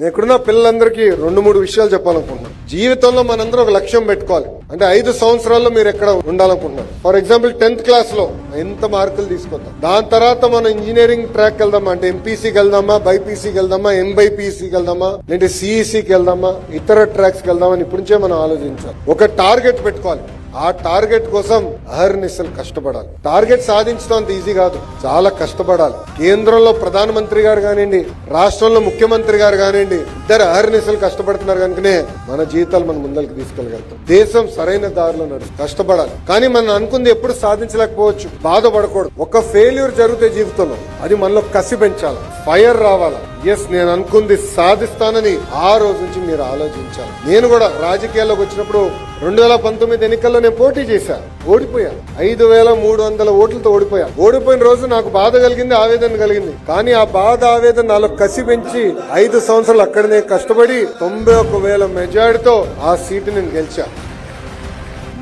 నేను ఇక్కడున్న పిల్లలందరికీ రెండు మూడు విషయాలు చెప్పాలనుకుంటున్నాను జీవితంలో మనందరం ఒక లక్ష్యం పెట్టుకోవాలి. అంటే ఐదు సంవత్సరాల్లో మీరు ఎక్కడ ఉండాలనుకుంటున్నారు? ఫర్ ఎగ్జాంపుల్ టెన్త్ క్లాస్లో ఎంత మార్కులు తీసుకొద్దాం? దాని తర్వాత మనం ఇంజనీరింగ్ ట్రాక్ వెళ్దామా? అంటే ఎంపీసీకి వెళ్దామా? బైపీసీకి వెళ్దామా? ఎంబైపీసీకి వెళ్దామా? లేదంటే సిఈసీకి వెళ్దామా? ఇతర ట్రాక్స్కి వెళ్దామా? అని ఇప్పటి నుంచే మనం ఆలోచించాలి. ఒక టార్గెట్ పెట్టుకోవాలి. ఆ టార్గెట్ కోసం అహర్నిశలు కష్టపడాలి. టార్గెట్ సాధించడం అంత ఈజీ కాదు. చాలా కష్టపడాలి. కేంద్రంలో ప్రధానమంత్రి గారు కానివ్వండి రాష్ట్రంలో ముఖ్యమంత్రి గారు కానివ్వండి ఇద్దరు అహర్నిశలు కష్టపడుతున్నారు కనుకనే మన జీవితాలు మనం ముందరికి తీసుకెళ్ళగలుగుతాం. దేశం సరైన దారిలో నడుస్తుంది. కష్టపడాలి. కానీ మనం అనుకుంది ఎప్పుడు సాధించలేకపోవచ్చు. బాధపడకూడదు. ఒక ఫెయిల్యూర్ జరిగితే జీవితంలో అది మనలో కసి పెంచాలి. ఫైర్ రావాలి. ఎస్ నేను అనుకుంది సాధిస్తానని ఆ రోజు నుంచి మీరు ఆలోచించాలి. నేను కూడా రాజకీయాల్లోకి వచ్చినప్పుడు రెండు వేల పంతొమ్మిది ఎన్నికల్లో నేను పోటీ చేశా. ఓడిపోయా. ఐదు వేల మూడు వందల ఓట్లతో ఓడిపోయా. ఓడిపోయిన రోజు నాకు బాధ కలిగింది ఆవేదన కలిగింది. కానీ ఆ బాధ ఆవేదన నాలో కసి పెంచి ఐదు సంవత్సరాలు అక్కడనే కష్టపడి తొంభై ఒక వేల మెజార్టీతో ఆ సీటు నేను గెలిచా.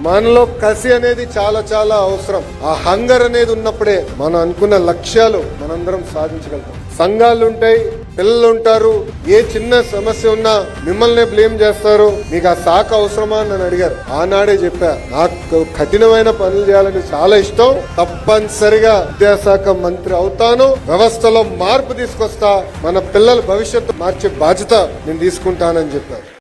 మనలో కసి అనేది చాలా చాలా అవసరం. ఆ హంగర్ అనేది ఉన్నప్పుడే మనం అనుకున్న లక్ష్యాలు మనందరం సాధించగలుగుతాం. సంఘాలు ఉంటాయి పిల్లలు ఉంటారు. ఏ చిన్న సమస్య ఉన్నా మిమ్మల్ని బ్లేమ్ చేస్తారు. మీకు ఆ శాఖ అవసరమా అని నన్ను అడిగారు. ఆనాడే చెప్పా నాకు కఠినమైన పనులు చేయాలని చాలా ఇష్టం. తప్పనిసరిగా విద్యాశాఖ మంత్రి అవుతాను. వ్యవస్థలో మార్పు తీసుకొస్తా. మన పిల్లల భవిష్యత్తు మార్చే బాధ్యత నేను తీసుకుంటానని చెప్పారు.